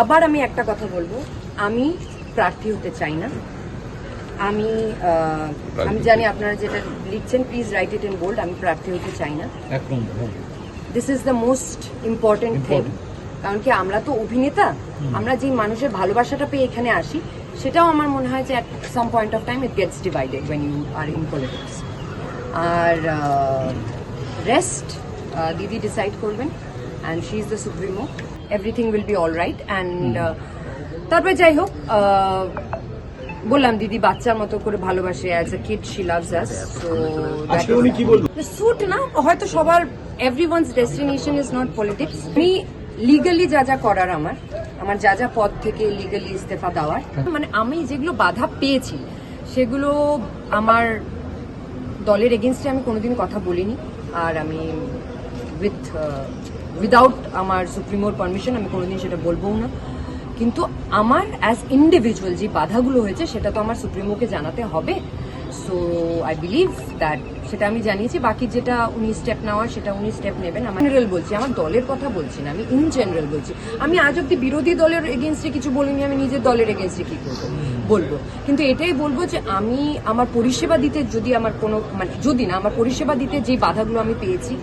আবার আমি একটা কথা বলব। আমি প্রার্থী হতে চাই না। আমি আমি জানি আপনারা যেটা লিখছেন please write it in bold আমি প্রার্থী হতে চাই না। This is the most important thing কারণ কি আমরা তো অভিনেতা। আমরা যে মানুষের ভালোবাসাটা পেয়ে এখানে আসি সেটাও আমার মনে হয় যে at some point of time it gets divided when you are in politics R rest দিদি ডিসাইড করবেন। And she is the supremo everything will be all right and তারপরে যাই হোক আহ, বললাম দিদি বাচ্চার মতো করে ভালোবাসে as a kid she loves us so উনি কি বলবেন স্যুট না হয়তো সবার every once destination is not politics আমি লিগালি যা যা করার আমার আমার যা যা পদ থেকে লিগালি ইস্তফা দেওয়ার মানে আমি যেগুলো বাধা পেয়েছি সেগুলো আমার দলের এগেনস্টে আমি কোনোদিন কথা বলিনি আর আমি উইথ উইদাউট আমার সুপ্রিমোর পারমিশন আমি কোনোদিন সেটা বলবও না। কিন্তু আমার অ্যাজ ইন্ডিভিজুয়াল যে বাধাগুলো হয়েছে, সেটা তো আমার সুপ্রিমোকে জানাতে হবে। সো আই বিলিভ দ্যাট সেটা আমি জানিয়েছি। বাকি যেটা উনি স্টেপ নেওয়ার, সেটা উনি স্টেপ নেবেন। আমার জেনারেল বলছি, আমার দলের কথা বলছি না, আমি ইন জেনারেল বলছি। আমি আজ অব্দি বিরোধী দলের এগেনস্টে কিছু বলিনি, আমি নিজের দলের এগেনস্টে কি করব? বলব। কিন্তু এটাই বলব যে আমি আমার পরিষেবা দিতে যদি আমার কোনো মানে যদি না, আমার পরিষেবা দিতে যে বাধাগুলো আমি পেয়েছি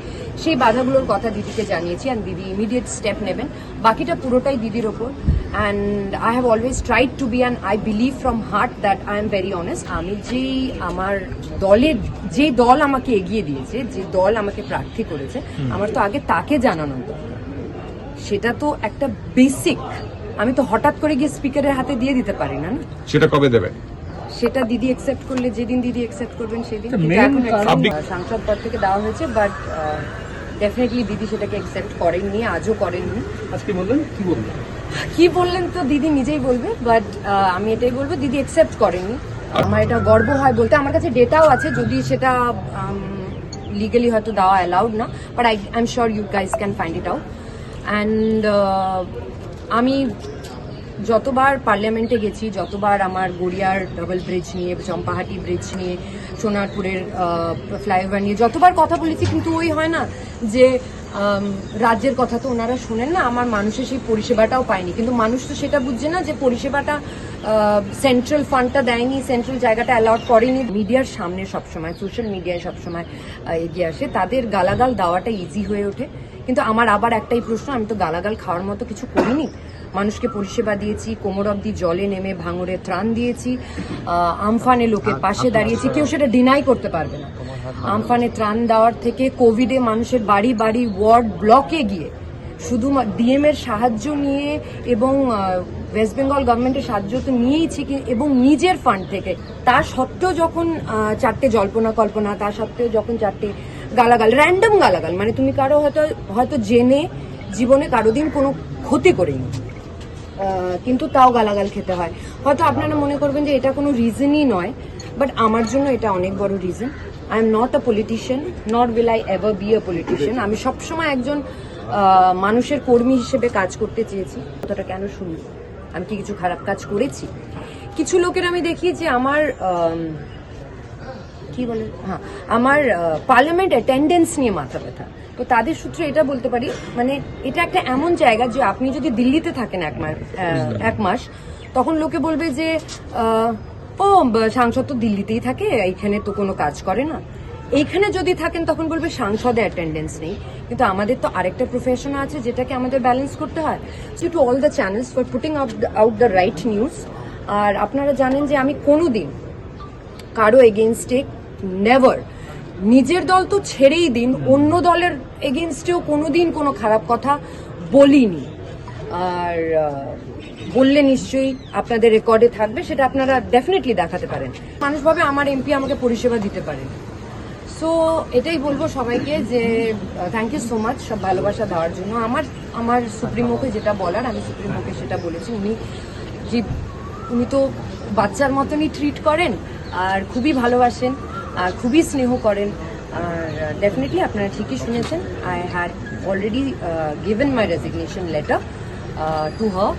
সেই বাধাগুলোর কথা দিদিকে জানিয়েছি অ্যান্ড দিদি ইমিডিয়েট স্টেপ নেবেন। বাকিটা পুরোটাই দিদির ওপর। And I have always tried to be and I believe from heart that I am very honest আমি যেই আমার দলের যে দল আমাকে এগিয়ে দিয়েছে যে দল আমাকে প্রার্থী করেছে আমার তো আগে তাকে জানানো দরকার। সেটা তো একটা বেসিক আমি তো হঠাৎ করে গিয়ে স্পিকারের হাতে দিয়ে দিতে পারি না সেটা কবে দেবে? সেটা দিদি অ্যাকসেপ্ট করলে যেদিন দিদি অ্যাকসেপ্ট করবেন সেদিন। এখন সাংসদ পদ থেকে দেওয়া হয়েছে বাট ডেফিনেটলি দিদি সেটাকে অ্যাকসেপ্ট করেননি আজও করেননি। আজকে বললেন কি বলবেন কি বললেন তো দিদি নিজেই বলবে বাট আমি এটাই বলব দিদি অ্যাকসেপ্ট করেননি। আমার এটা গর্ব হয় বলতে আমার কাছে ডেটাও আছে যদি সেটা লিগালি হয়তো দেওয়া অ্যালাউড না but I I am sure you guys can find it out and আমি যতবার পার্লামেন্টে গেছি, যতবার আমার গড়িয়ার ডবল ব্রিজ নিয়ে, চম্পাহাটি ব্রিজ নিয়ে, সোনারপুরের ফ্লাইওভার নিয়ে যতবার কথা বলেছি, কিন্তু ওই হয় না যে রাজ্যের কথা তো ওনারা শুনেন না, আমার মানুষের সেই পরিষেবাটাও পায়নি। কিন্তু মানুষ তো সেটা বুঝছে না যে পরিষেবাটা সেন্ট্রাল ফান্ডটা দেয়নি সেন্ট্রাল জায়গাটা অ্যালাউড করেনি। মিডিয়ার সামনে সবসময় সোশ্যাল মিডিয়ায় সবসময় এগিয়ে আসে। তাদের গালাগাল দেওয়াটা ইজি হয়ে ওঠে। কিন্তু আমার আবার একটাই প্রশ্ন, আমি তো গালাগাল খাওয়ার মতো কিছু করিনি। মানুষকে পরিষেবা দিয়েছি কোমর অব্দি জলে নেমে ভাঙড়ে ত্রাণ দিয়েছি আমফানে লোকের পাশে দাঁড়িয়েছি কেউ সেটা ডিনাই করতে পারবে না। আমফানে ত্রাণ দেওয়ার থেকে কোভিডে মানুষের বাড়ি বাড়ি ওয়ার্ড ব্লকে গিয়ে শুধু ডিএম এর সাহায্য নিয়ে এবং ওয়েস্ট বেঙ্গল গভর্নমেন্টের সাহায্য তো নিয়েইছি কি- এবং নিজের ফান্ড থেকে। তা সত্ত্বেও যখন চারটে জল্পনা কল্পনা তা সত্ত্বেও যখন চারটে গালাগাল র্যান্ডম গালাগাল মানে তুমি কারও হয়তো হয়তো জেনে জীবনে কারও দিন কোনো ক্ষতি করেনি। কিন্তু তাও গালাগাল খেতে হয়। হয়তো আপনারা মনে করবেন যে এটা কোনো রিজনই নয় বাট আমার জন্য এটা অনেক বড় reason I am not a politician not will I ever be a politician আমি সবসময় একজন মানুষের কর্মী হিসেবে কাজ করতে চেয়েছি। কথাটা কেন শুনি আমি কি কিছু খারাপ কাজ করেছি? কিছু লোকের আমি দেখি যে আমার কি বলে? হ্যাঁ আমার পার্লামেন্ট অ্যাটেন্ডেন্স নিয়ে মাথা ব্যথা। তো তাদের সূত্রে এটা বলতে পারি মানে এটা একটা এমন জায়গা যে আপনি যদি দিল্লিতে থাকেন এক মাস এক মাস তখন লোকে বলবে যে ও সাংসদ তো দিল্লিতেই থাকে এইখানে তো কোনো কাজ করে না। এইখানে যদি থাকেন তখন বলবে সাংসদে অ্যাটেন্ডেন্স নেই। কিন্তু আমাদের তো আরেকটা প্রফেশন আছে যেটাকে আমাদের ব্যালেন্স করতে হয়। So to all the channels for putting out the right news আর আপনারা জানেন যে আমি কোনো দিন কারও এগেনস্টে নেভার নিজের দল তো ছেড়েই দিন, অন্য দলের এগেনস্টেও কোনো দিন কোনো খারাপ কথা বলিনি। আর বললে নিশ্চয়ই আপনাদের রেকর্ডে থাকবে, সেটা আপনারা ডেফিনেটলি দেখাতে পারেন। মানুষ ভাবে আমার এমপি আমাকে পরিষেবা দিতে পারেন। সো এটাই বলব সবাইকে যে থ্যাংক ইউ সো মাচ সব ভালোবাসা দেওয়ার জন্য। আমার আমার সুপ্রিমোকে যেটা বলার, আমি সুপ্রিমোকে সেটা বলেছি। উনি যে উনি তো বাচ্চার মতনই ট্রিট করেন, আর খুবই ভালোবাসেন। আর খুবই স্নেহ করেন। আর ডেফিনেটলি আপনারা ঠিকই শুনেছেন I had already given my resignation letter to her